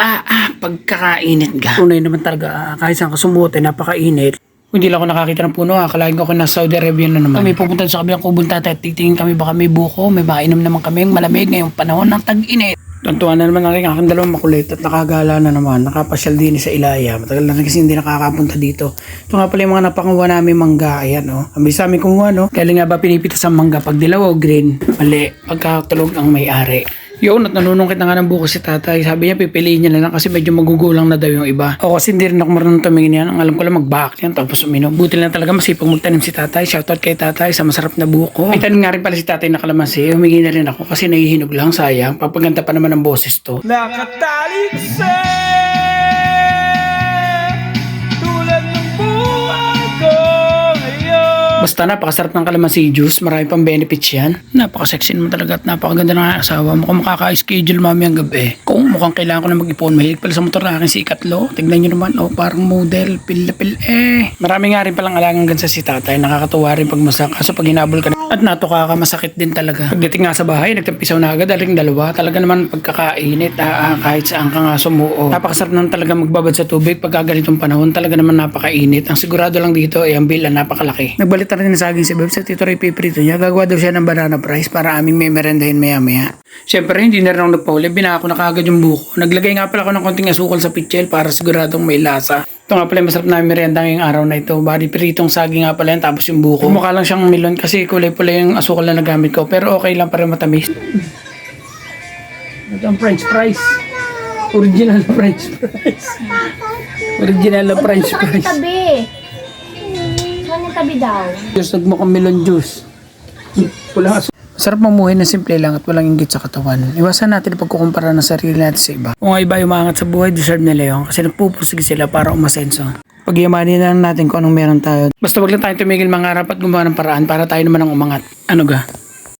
Ah, ah, pagkakainit ga. Tunay naman talaga, ah, kahit saan ka sumuote, napakainit. Hindi lang ako nakakita ng puno, akalain ko ako nasa Saudi Arabia na naman. Kami pupunta sa kabilang kubong tatay, titingin kami baka may buko, may mainom naman kami yung malamig ngayong panahon ng tag-init. Tuntuan na naman natin aking dalawang makulit at nakagala na naman, nakapasyal din sa Ilaya. Matagal na rin kasi hindi nakakapunta dito. Ito nga pala yung mga napakuha namin mangga, ayan oh. Ang bisa amin kumuha no, kailan nga ba pinipitas ang mangga pag dilaw o green? Mali, pagkatulog ang may-ari. Yun, at nanunungkit na nga ng buko si tatay. Sabi niya, pipiliin niya na lang kasi medyo magugulang na daw yung iba. O kasi hindi rin ako marunong tumingin yan. Ang alam ko lang mag-back yan, tapos uminom. Buti lang talaga masipag magtanim si tatay. Shoutout kay tatay sa masarap na buko. May tanim nga rin pala si tatay na kalamansi. Humingi na rin ako kasi nahihinog lang, sayang. Papaganda pa naman ang boses to. Nakatalik sa Basta napakasarap ng kalamansi juice, marami pang benefits yan. Napaka-sexy naman talaga at napakaganda ng asawa mo. Kung makaka-schedule mami ang gabi. Kung mukhang kailangan ko na mag-ipon, mahilig pala sa motor na aking si Ikatlo. Tignan nyo naman, oh, parang model, pil na pil eh. Marami nga rin palang alangang gansa si tatay, nakakatuwa rin pag masak. Kaso pag hinabol ka na, at natuka ka, masakit din talaga. Pagdating nga sa bahay, nagtampisaw na agad, aling dalawa. Talaga naman pagkakainit, ah, ah, kahit saan ka nga sumuo. Napakasarap naman talaga magbabad sa tubig pag ganitong panahon. Talaga naman napakainit. Ang sigurado lang dito ay ang bill na napakalaki. Nagbalit na rin sa akin si Beb sa Tito Ray piprito niya. Gagawa daw siya ng banana price para aming may merendahin maya maya. Siyempre, hindi na rin ako nagpahuli. Binaka ko na kagad yung buko. Naglagay nga pala ako ng konting asukal sa pichel para siguradong may lasa. Ito nga pala yung masarap na merenda ngayong araw na ito. Bari piritong saging nga pala yan tapos yung buko. Mukha lang siyang melon kasi kulay pula yung asukal na nagamit ko. Pero okay lang para matamis. Ito ang french fries. Original na french fries. Original na french fries. Yung tabi? Saan yung tabi daw? Juice, nagmukhang melon juice. Sarap mamuhay na simple lang at walang inggit sa katawan. Iwasan natin ang pagkukumpara ng sarili natin sa iba. Kung ang iba yung umangat sa buhay, deserve nila yun kasi nagpupusig sila para umasenso. Pagyamanin na lang natin kung anong meron tayo. Basta wag lang tayo tumigil mangarap at gumawa ng paraan para tayo naman ang umangat. Ano ga?